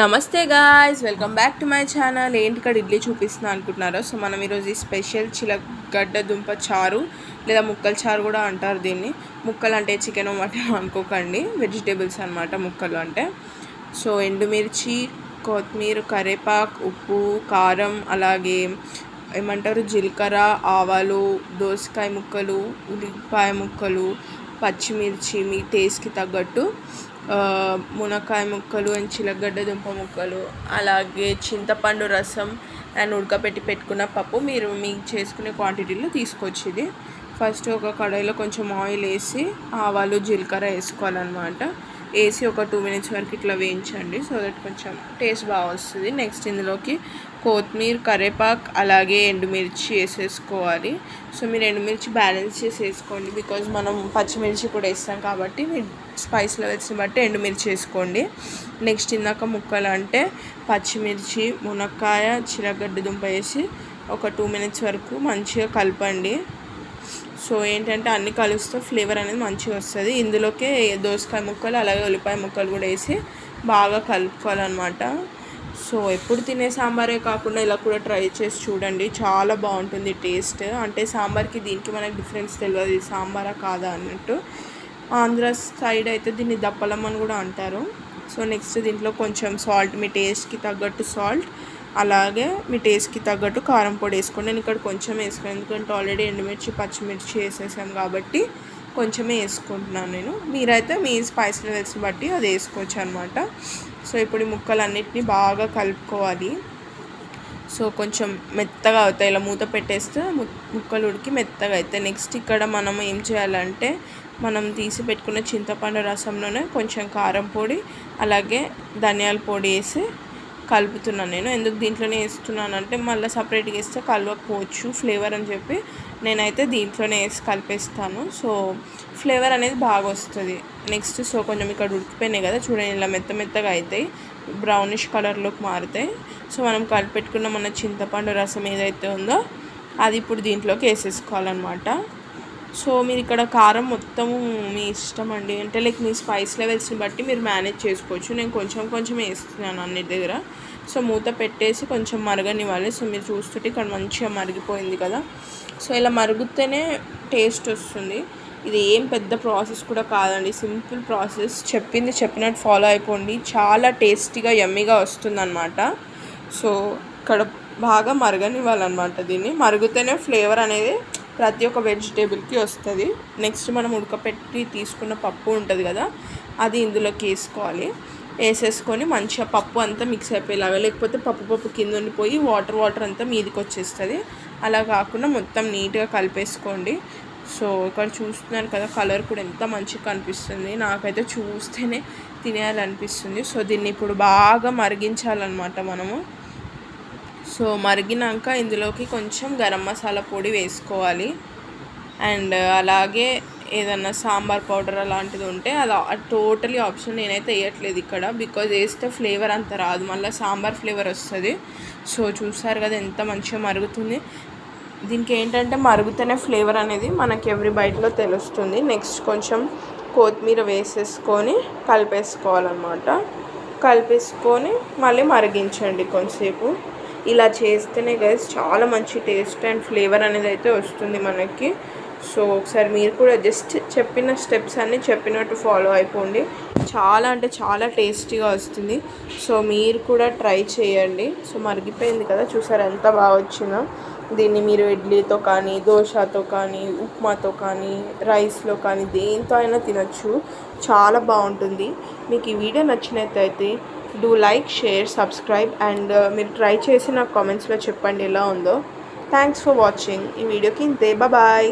నమస్తే guys welcome back to my channel ఏంటి ఇక్కడ ఇడ్లీ చూపిస్తున్నా అనుకుంటున్నారో? సో మనం ఈరోజు ఈ స్పెషల్ చిలగడ్డ దుంప చారు లేదా ముక్కల చారు కూడా అంటారు దీన్ని. ముక్కలు అంటే చికెన్ మటన్ అనుకోకండి. వెజిటేబుల్స్ అనమాట ముక్కలు అంటే. సో ఎండుమిర్చి కొత్తిమీర కరేపాకు ఉప్పు కారం అలాగే ఏమంటారు? జీలకర్ర ఆవాలు దోసకాయ ముక్కలు ఉల్లిపాయ ముక్కలు పచ్చిమిర్చి మీ టేస్ట్కి తగ్గట్టు మునక్కాయ ముక్కలు అండ్ చిలగడ్డ దుంప ముక్కలు అలాగే చింతపండు రసం అండ్ ఉడకపెట్టి పెట్టుకున్న పప్పు మీరు మీకు చేసుకునే క్వాంటిటీలో తీసుకొచ్చేది ఫస్ట్ ఒక కడాయిలో కొంచెం ఆయిల్ వేసి ఆవాలు జీలకర్ర వేసుకోవాలన్నమాట. వేసి ఒక టూ మినిట్స్ వరకు ఇట్లా వేయించండి సో దట్ కొంచెం టేస్ట్ బాగా వస్తుంది. నెక్స్ట్ ఇందులోకి కొత్తిమీర కరేపాకు అలాగే ఎండుమిర్చి వేసేసుకోవాలి. సో మీరు ఎండుమిర్చి బ్యాలెన్స్ చేసి వేసుకోండి. బికాజ్ మనం పచ్చిమిర్చి కూడా వేస్తాం కాబట్టి మీరు స్పైస్ లెవెల్స్ని బట్టి ఎండుమిర్చి వేసుకోండి. నెక్స్ట్ ఇందాక ముక్కలు అంటే పచ్చిమిర్చి మునక్కాయ చిరగడ్డ దుంప వేసి ఒక టూ మినిట్స్ వరకు మంచిగా కలపండి. సో ఏంటంటే అన్ని కలుస్తూ ఫ్లేవర్ అనేది మంచిగా వస్తుంది. ఇందులోకే దోసకాయ ముక్కలు అలాగే ఉల్లిపాయ ముక్కలు కూడా వేసి బాగా కలుపుకోవాలన్నమాట. సో ఎప్పుడు తినే సాంబారే కాకుండా ఇలా కూడా ట్రై చేసి చూడండి. చాలా బాగుంటుంది టేస్ట్. అంటే సాంబార్కి దీనికి మనకి డిఫరెన్స్ తెలియదు సాంబారా కాదా అన్నట్టు. ఆంధ్ర సైడ్ అయితే దీన్ని దప్పలం అని కూడా అంటారు. సో నెక్స్ట్ దీంట్లో కొంచెం సాల్ట్ మీ టేస్ట్కి తగ్గట్టు సాల్ట్ అలాగే మీ టేస్ట్కి తగ్గట్టు కారం పొడి వేసుకోండి. నేను ఇక్కడ కొంచెం వేసుకోండి ఎందుకంటే ఆల్రెడీ ఎండుమిర్చి పచ్చిమిర్చి వేసేసాం కాబట్టి కొంచెమే వేసుకుంటున్నాను నేను. మీరైతే మీ స్పైస్ లెవెల్స్ బట్టి అది వేసుకోవచ్చు అనమాట సో ఇప్పుడు ఈ ముక్కలన్నిటిని బాగా కలుపుకోవాలి. సో కొంచెం మెత్తగా అవుతాయి. ఇలా మూత పెట్టేస్తే ముక్కలు ఉడికి మెత్తగా అవుతాయి. నెక్స్ట్ ఇక్కడ మనం ఏం చేయాలంటే మనం తీసి పెట్టుకున్న చింతపండు రసంలోనే కొంచెం కారం పొడి అలాగే ధనియాల పొడి వేసి కలుపుతున్నాను నేను. ఎందుకు దీంట్లోనే వేస్తున్నాను అంటే మళ్ళీ సపరేట్గా వేస్తే కలవకపోవచ్చు ఫ్లేవర్ అని చెప్పి నేనైతే దీంట్లోనే వేసి కలిపేస్తాను. సో ఫ్లేవర్ అనేది బాగా వస్తుంది. నెక్స్ట్ సో కొంచెం ఇక్కడ ఉడికిపోయినాయి కదా చూడండి ఇలా మెత్త మెత్తగా అవుతాయి బ్రౌనిష్ కలర్లోకి మారుతాయి. సో మనం కలిపెట్టుకున్న మన చింతపండు రసం ఏదైతే ఉందో అది ఇప్పుడు దీంట్లోకి వేసేసుకోవాలన్నమాట. సో మీరు ఇక్కడ కారం మొత్తము మీ ఇష్టం అండి అంటే లైక్ మీ స్పైస్ లెవెల్స్ని బట్టి మీరు మేనేజ్ చేసుకోవచ్చు. నేను కొంచెం కొంచెం వేస్తున్నాను అన్నిటి దగ్గర. సో మూత పెట్టేసి కొంచెం మరగనివ్వాలి. సో మీరు చూస్తుంటే ఇక్కడ మంచిగా మరిగిపోయింది కదా. సో ఇలా మరుగుతేనే టేస్ట్ వస్తుంది. ఇది ఏం పెద్ద ప్రాసెస్ కూడా కాదండి. Simple process. చెప్పింది చెప్పినట్టు ఫాలో అయిపోండి. చాలా టేస్టీగా యమ్మీగా వస్తుందన్నమాట. సో ఇక్కడ బాగా మరగనివ్వాలన్నమాట దీన్ని. మరుగుతేనే ఫ్లేవర్ అనేది ప్రతి ఒక్క వెజిటేబుల్కి వస్తుంది. నెక్స్ట్ మనం ఉడకపెట్టి తీసుకున్న పప్పు ఉంటుంది కదా అది ఇందులోకి వేసుకోవాలి. వేసేసుకొని మంచిగా పప్పు అంతా మిక్స్ అయిపోయేలాగా లేకపోతే పప్పు పప్పు కింద ఉండిపోయి వాటర్ వాటర్ అంతా మీదకి వచ్చేస్తుంది. అలా కాకుండా మొత్తం నీట్గా కలిపేసుకోండి. సో ఇక్కడ చూస్తున్నాను కదా కలర్ కూడా ఎంత మంచిగా కనిపిస్తుంది. నాకైతే చూస్తేనే తినేయాలనిపిస్తుంది. సో దీన్ని ఇప్పుడు బాగా మరిగించాలన్నమాట మనము. సో మరిగినాక ఇందులోకి కొంచెం గరం మసాలా పొడి వేసుకోవాలి. అండ్ అలాగే ఏదన్నా సాంబార్ పౌడర్ అలాంటిది ఉంటే అది టోటలీ ఆప్షన్ నేనైతే వేయట్లేదు ఇక్కడ బికాజ్ వేస్తే ఫ్లేవర్ అంత రాదు. మళ్ళీ సాంబార్ ఫ్లేవర్ వస్తుంది. సో చూసారు కదా ఎంత మంచిగా మరుగుతుంది. దీనికి ఏంటంటే మరుగుతూనే ఫ్లేవర్ అనేది మనకి ఎవ్రీ బైట్లో తెలుస్తుంది. నెక్స్ట్ కొంచెం కొత్తిమీర వేసేసుకొని కలిపేసుకోవాలన్నమాట. కలిపేసుకొని మళ్ళీ మరిగించండి కొంతసేపు. ఇలా చేస్తేనే గైస్ చాలా మంచి టేస్ట్ అండ్ ఫ్లేవర్ అనేది అయితే వస్తుంది మనకి. సో ఒకసారి మీరు కూడా జస్ట్ చెప్పిన స్టెప్స్ అన్నీ చెప్పినట్టు ఫాలో అయిపోండి. చాలా అంటే చాలా టేస్టీగా వస్తుంది. సో మీరు కూడా ట్రై చేయండి. సో మరిగిపోయింది కదా చూసారు ఎంత బాగా వచ్చిందో. దీన్ని మీరు ఇడ్లీతో కానీ దోశతో కానీ ఉప్మాతో కానీ రైస్లో కానీ దేంతో అయినా తినచ్చు. చాలా బాగుంటుంది. మీకు ఈ వీడియో నచ్చినట్టయితే do like share subscribe and మీరు ట్రై చేసి నాకు కామెంట్స్లో చెప్పండి ఎలా ఉందో. థ్యాంక్స్ ఫర్ వాచింగ్ ఈ వీడియోకి ఇంతే. బాయ్